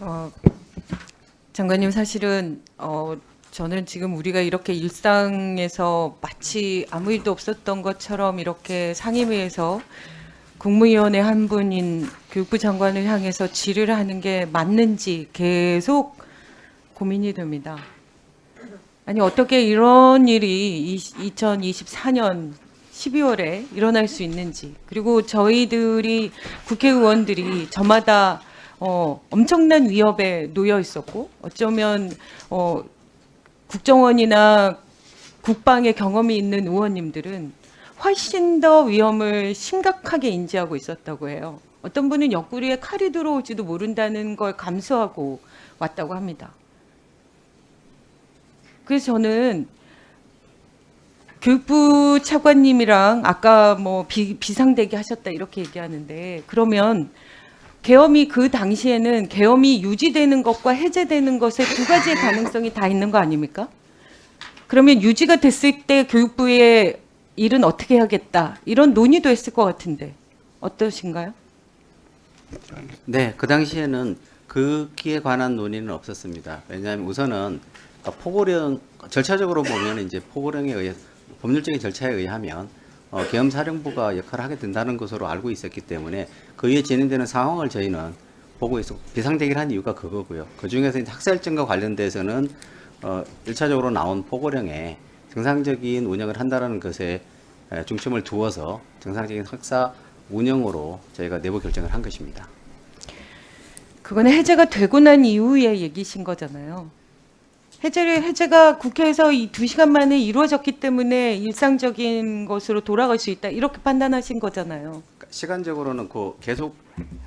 어, 장관님 사실은 어, 저는 지금 우리가 이렇게 일상에서 마치 아무 일도 없었던 것처럼 이렇게 상임위에서 국무위원회 한 분인 교육부 장관을 향해서 질의를 하는 게 맞는지 계속 고민이 됩니다. 아니 어떻게 이런 일이 2024년 12월에 일어날 수 있는지 그리고 저희들이 국회의원들이 저마다 어, 엄청난 위협에 놓여 있었고 어쩌면 어, 국정원이나 국방의 경험이 있는 의원님들은 훨씬 더 위험을 심각하게 인지하고 있었다고 해요. 어떤 분은 옆구리에 칼이 들어올지도 모른다는 걸 감수하고 왔다고 합니다. 그래서 저는 교육부 차관님이랑 아까 뭐 비, 비상대기 하셨다 이렇게 얘기하는데 그러면 계엄이 그 당시에는 계엄이 유지되는 것과 해제되는 것의 두 가지의 가능성이 다 있는 거 아닙니까? 그러면 유지가 됐을 때 교육부의 일은 어떻게 해야겠다 이런 논의도 했을 것 같은데 어떠신가요? 네, 그 당시에는 그기에 관한 논의는 없었습니다. 왜냐하면 우선은 어, 포고령 절차적으로 보면 이제 포고령에 의해 법률적인 절차에 의하면 어, 계엄사령부가 역할을 하게 된다는 것으로 알고 있었기 때문에 그 위에 진행되는 상황을 저희는 보고 있어 비상대기를 한 이유가 그거고요. 그 중에서 학살증과 관련돼서는 어, 1차적으로 나온 포고령에 정상적인 운영을 한다라는 것에 에, 중점을 두어서 정상적인 학사 운영으로 저희가 내부 결정을 한 것입니다. 그거는 해제가 되고 난 이후의 얘기신 거잖아요. 해제를 해제가 국회에서 이 두 시간 만에 이루어졌기 때문에 일상적인 것으로 돌아갈 수 있다 이렇게 판단하신 거잖아요. 그러니까 시간적으로는 그 계속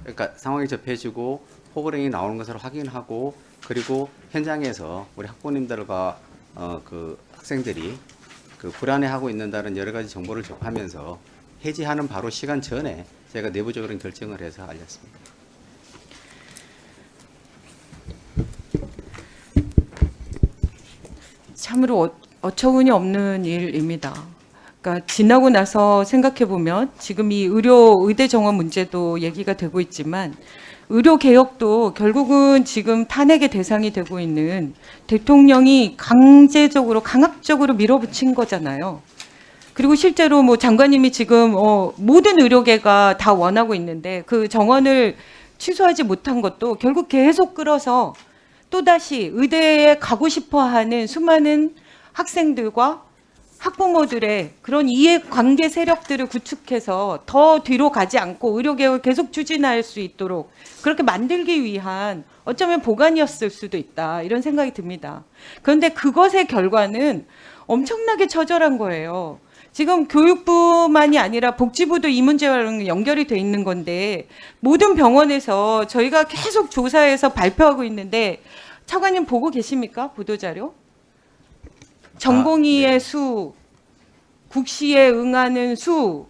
그러니까 상황이 접해지고 포고령이 나오는 것을 확인하고 그리고 현장에서 우리 학부모님들과 어 그 학생들이 그 불안해하고 있는다는 여러 가지 정보를 접하면서 해지하는 바로 시간 전에 제가 내부적으로 결정을 해서 알렸습니다. 참으로 어, 어처구니 없는 일입니다. 그러니까 지나고 나서 생각해 보면 지금 이 의료 의대 정원 문제도 얘기가 되고 있지만 의료 개혁도 결국은 지금 탄핵의 대상이 되고 있는 대통령이 강제적으로 강압적으로 밀어붙인 거잖아요. 그리고 실제로 뭐 장관님이 지금 어 모든 의료계가 다 원하고 있는데 그 정원을 취소하지 못한 것도 결국 계속 끌어서 또다시 의대에 가고 싶어 하는 수많은 학생들과 학부모들의 그런 이해 관계 세력들을 구축해서 더 뒤로 가지 않고 의료개혁을 계속 추진할 수 있도록 그렇게 만들기 위한 어쩌면 보관이었을 수도 있다 이런 생각이 듭니다. 그런데 그것의 결과는 엄청나게 처절한 거예요. 지금 교육부만이 아니라 복지부도 이 문제와는 연결이 돼 있는 건데 모든 병원에서 저희가 계속 조사해서 발표하고 있는데 차관님 보고 계십니까 보도자료? 전공의의 수, 국시에 응하는 수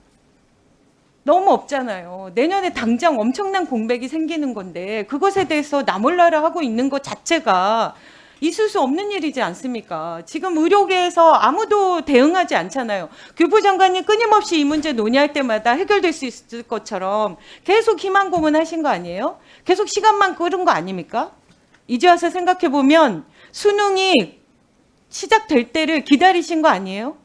너무 없잖아요. 내년에 당장 엄청난 공백이 생기는 건데 그것에 대해서 나몰라라 하고 있는 것 자체가 있을 수 없는 일이지 않습니까? 지금 의료계에서 아무도 대응하지 않잖아요. 교부 장관이 끊임없이 이 문제 논의할 때마다 해결될 수 있을 것처럼 계속 희망 고문하신 거 아니에요? 계속 시간만 끌은 거 아닙니까? 이제 와서 생각해 보면 수능이 시작될 때를 기다리신 거 아니에요?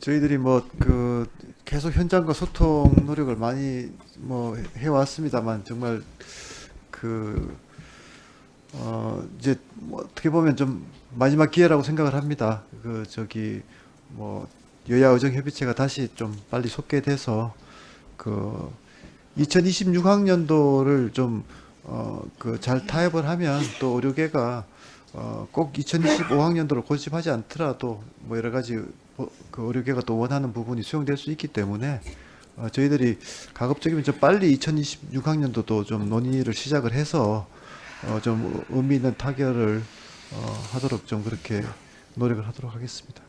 저희들이 뭐 그 계속 현장과 소통 노력을 많이 뭐 해왔습니다만 정말 그 어 이제 뭐 어떻게 보면 좀 마지막 기회라고 생각을 합니다. 그 저기 뭐 여야 의정 협의체가 다시 좀 빨리 속개돼서 그 2026학년도를 좀 어 그 잘 타협을 하면 또 의료계가 어 꼭 2025학년도를 고집하지 않더라도 뭐 여러 가지 어, 그 의료계가 또 원하는 부분이 수용될 수 있기 때문에 어 저희들이 가급적이면 좀 빨리 2026학년도도 좀 논의를 시작을 해서 어 좀 의미 있는 타결을 어 하도록 좀 그렇게 노력을 하도록 하겠습니다.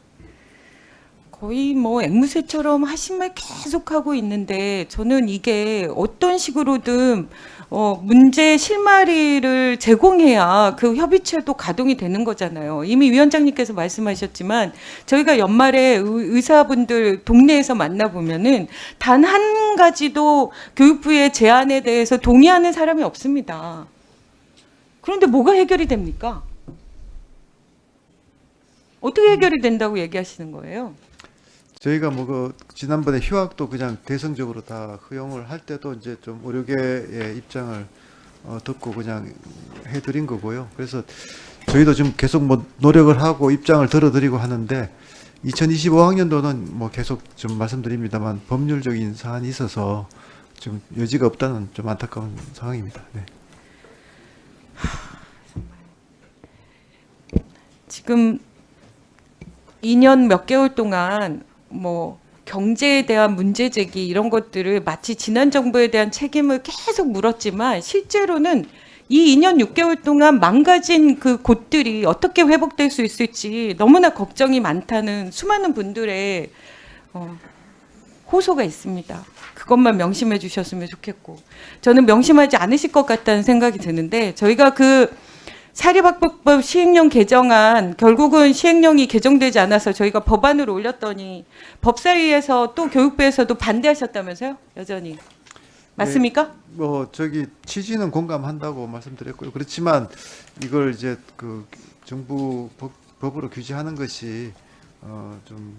거의 뭐 앵무새처럼 하신 말 계속 하고 있는데 저는 이게 어떤 식으로든 어 문제 실마리를 제공해야 그 협의체도 가동이 되는 거잖아요. 이미 위원장님께서 말씀하셨지만 저희가 연말에 의- 의사분들 동네에서 만나 보면은 단 한 가지도 교육부의 제안에 대해서 동의하는 사람이 없습니다. 그런데 뭐가 해결이 됩니까? 어떻게 해결이 된다고 얘기하시는 거예요? 저희가 뭐 그 지난번에 휴학도 그냥 대성적으로 다 허용을 할 때도 이제 좀 의료계의 입장을 어, 듣고 그냥 해드린 거고요. 그래서 저희도 지금 계속 뭐 노력을 하고 입장을 들어드리고 하는데 2025학년도는 뭐 계속 좀 말씀드립니다만 법률적인 사안이 있어서 좀 여지가 없다는 좀 안타까운 상황입니다. 네. 지금 2년 몇 개월 동안 뭐 경제에 대한 문제 제기 이런 것들을 마치 지난 정부에 대한 책임을 계속 물었지만 실제로는 이 2년 6개월 동안 망가진 그 곳들이 어떻게 회복될 수 있을지 너무나 걱정이 많다는 수많은 분들의 어, 호소가 있습니다. 그것만 명심해 주셨으면 좋겠고 저는 명심하지 않으실 것 같다는 생각이 드는데 저희가 그 사립학부법 시행령 개정안 결국은 시행령이 개정되지 않아서 저희가 법안으로 올렸더니 법사위에서 또 교육부에서도 반대하셨다면서요? 여전히 맞습니까? 뭐 저기 취지는 공감한다고 말씀드렸고요. 그렇지만 이걸 이제 그 정부 법, 법으로 규제하는 것이 어좀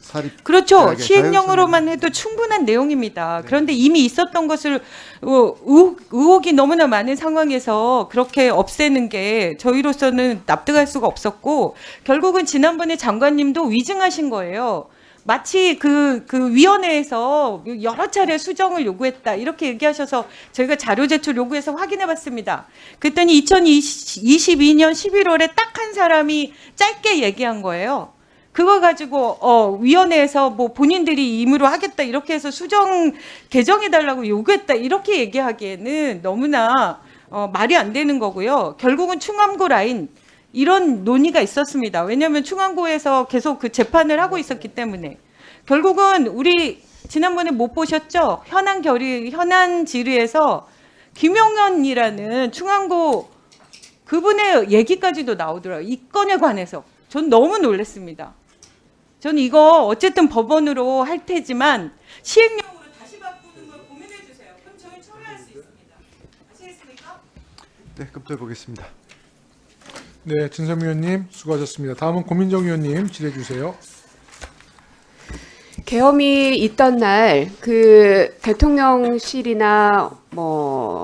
사립 그렇죠. 대학의 시행령으로만 해도 충분한 내용입니다. 그런데 이미 있었던 것을 어, 의혹, 의혹이 너무나 많은 상황에서 그렇게 없애는 게 저희로서는 납득할 수가 없었고 결국은 지난번에 장관님도 위증하신 거예요. 마치 그, 그 위원회에서 여러 차례 수정을 요구했다. 이렇게 얘기하셔서 저희가 자료 제출 요구해서 확인해 봤습니다. 그랬더니 2022년 11월에 딱 한 사람이 짧게 얘기한 거예요. 그거 가지고 어 위원회에서 뭐 본인들이 임의로 하겠다 이렇게 해서 수정 개정해 달라고 요구했다 이렇게 얘기하기에는 너무나 어 말이 안 되는 거고요. 결국은 충암고 라인 이런 논의가 있었습니다. 왜냐하면 충암고에서 계속 그 재판을 하고 있었기 때문에 결국은 우리 지난번에 못 보셨죠? 현안 결의 현안 질의에서 김용현이라는 충암고 그분의 얘기까지도 나오더라고요. 이 건에 관해서. 전 너무 놀랐습니다. 저는 이거 어쨌든 법원으로 할 테지만 시행령으로 다시 바꾸는 걸 고민해 주세요. 그럼 저희 처리할 수 있습니다. 아시겠습니까? 네, 검토해 보겠습니다. 네, 진성 위원님 수고하셨습니다. 다음은 고민정 위원님 질의해 주세요. 계엄이 있던 날 그 대통령실이나 뭐